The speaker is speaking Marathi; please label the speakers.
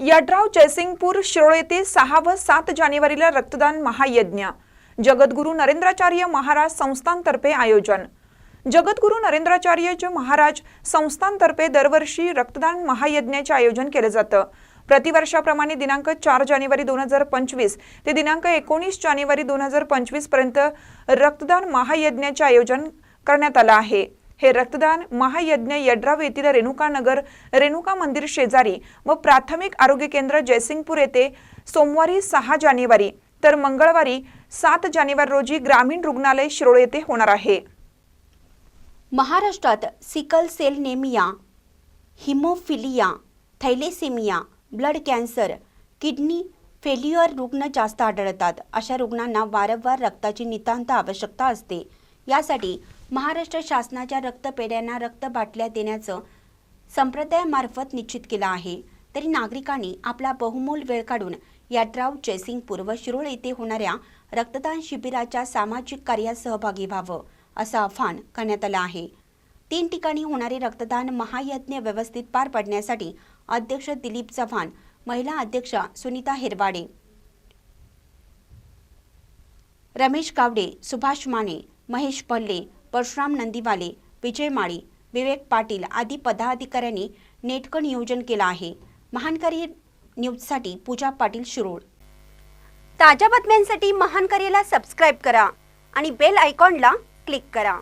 Speaker 1: यड्राव जयसिंगपूर शिरोळ येथे सहा व सात जानेवारीला रक्तदान महायज्ञ. जगद्गुरू नरेंद्राचार्य महाराज संस्थांतर्फे आयोजन. जगद्गुरू नरेंद्राचार्य महाराज संस्थांतर्फे दरवर्षी रक्तदान महायज्ञाचे आयोजन केले जातं. प्रतिवर्षाप्रमाणे दिनांक चार जानेवारी दोन हजार पंचवीस ते दिनांक एकोणीस जानेवारी दोन हजार पंचवीसपर्यंत रक्तदान महायज्ञाचे आयोजन करण्यात आलं आहे. हे रक्तदान महायज्ञ यड्राव येथील रेणुकानगर रेणुका मंदिर शेजारी व प्राथमिक आरोग्य केंद्र जयसिंगपूर येथे सोमवारी सहा जानेवारी तर मंगळवारी सात जानेवारी रोजी ग्रामीण रुग्णालय शिरोळ येथे होणार आहे.
Speaker 2: महाराष्ट्रात sickle cell anaemia haemophilia thalassaemia blood cancer kidney failure रुग्ण जास्त आढळतात. अशा रुग्णांना वारंवार रक्ताची नितांत आवश्यकता असते. यासाठी महाराष्ट्र शासनाच्या रक्तपेढ्यांना रक्त बाटल्या देण्याचं संप्रदायामार्फत निश्चित केलं आहे. तरी नागरिकांनी आपला बहुमोल वेळ काढून याट्राव जयसिंगपूर व शिरोळ येथे होणाऱ्या रक्तदान शिबिराच्या सामाजिक कार्यात सहभागी व्हावं असं आव्हान करण्यात आलं आहे. तीन ठिकाणी होणारे रक्तदान महायज्ञ व्यवस्थित पार पाडण्यासाठी अध्यक्ष दिलीप चव्हाण महिला अध्यक्षा सुनीता हिरवाडे रमेश गावडे सुभाष माने महेश पल्ले परशुराम नंदीवाले विजय माळी विवेक पाटील आदी पदाधिकाऱ्यांनी नेटकं नियोजन केलं आहे. महानकारी न्यूजसाठी पूजा पाटील शिरोळ. ताज्या बातम्यांसाठी महानकारीला सबस्क्राईब करा आणि बेल आयकॉनला क्लिक करा.